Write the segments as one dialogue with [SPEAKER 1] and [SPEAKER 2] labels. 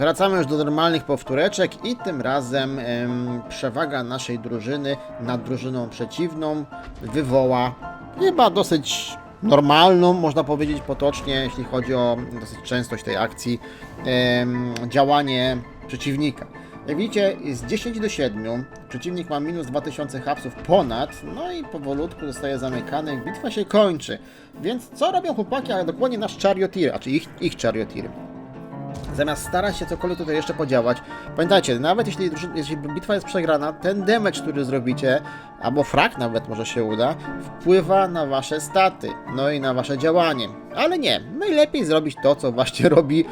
[SPEAKER 1] Wracamy już do normalnych powtóreczek i tym razem em, przewaga naszej drużyny nad drużyną przeciwną wywoła chyba dosyć normalną, można powiedzieć potocznie, jeśli chodzi o dosyć częstość tej akcji, em, działanie przeciwnika. Jak widzicie, z 10 do 7, przeciwnik ma minus 2000 hapsów ponad, no i powolutku zostaje zamykany, bitwa się kończy. Więc co robią chłopaki, a dokładnie nasz charioteer, a czy ich, ich charioteer? Zamiast starać się cokolwiek tutaj jeszcze podziałać, pamiętajcie, nawet jeśli, jeśli bitwa jest przegrana, ten damage, który zrobicie, albo frag nawet może się uda, wpływa na wasze staty, no i na wasze działanie. Ale nie, najlepiej zrobić to, co właśnie robi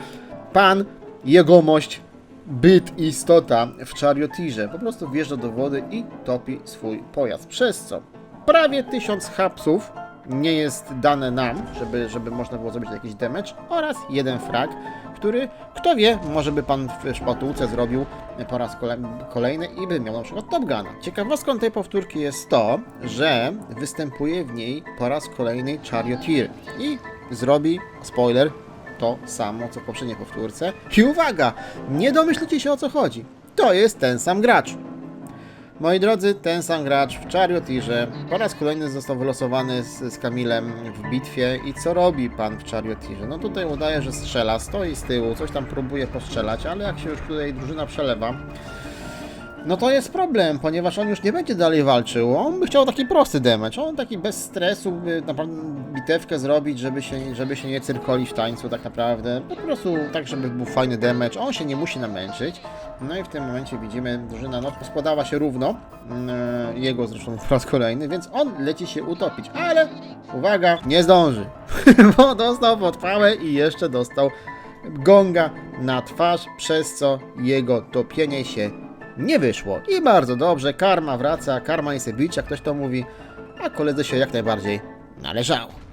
[SPEAKER 1] pan, jegomość, byt, istota w chariotirze. Po prostu wjeżdża do wody i topi swój pojazd. Przez co prawie 1000 hapsów nie jest dane nam, żeby, żeby można było zrobić jakiś damage oraz jeden frag, który, kto wie, może by pan w szpatułce zrobił po raz kole- kolejny i by miał na przykład Top Guna. Ciekawostką tej powtórki jest to, że występuje w niej po raz kolejny Charioteer i zrobi, spoiler, to samo co w poprzedniej powtórce. I uwaga, nie domyślicie się o co chodzi. To jest ten sam gracz. Moi drodzy, ten sam gracz w Charioteerze po raz kolejny został wylosowany z, z Kamilem w bitwie i co robi pan w Charioteerze? No tutaj udaje, że strzela, stoi z tyłu, coś tam próbuje postrzelać, ale jak się już tutaj drużyna przelewa, no to jest problem, ponieważ on już nie będzie dalej walczył. On by chciał taki prosty damage. On taki bez stresu by naprawdę bitewkę zrobić, żeby się, żeby się nie cyrkolić w tańcu tak naprawdę. Po prostu tak, żeby był fajny damage. On się nie musi namęczyć. No i w tym momencie widzimy, drużyna no, składała się równo. Yy, Jego zresztą po raz kolejny, więc on leci się utopić. Ale uwaga, nie zdąży. Bo dostał podpałę i jeszcze dostał gonga na twarz, przez co jego topienie się nie wyszło. I bardzo dobrze, karma wraca, karma jest bić, jak ktoś to mówi, a koledze się jak najbardziej należało.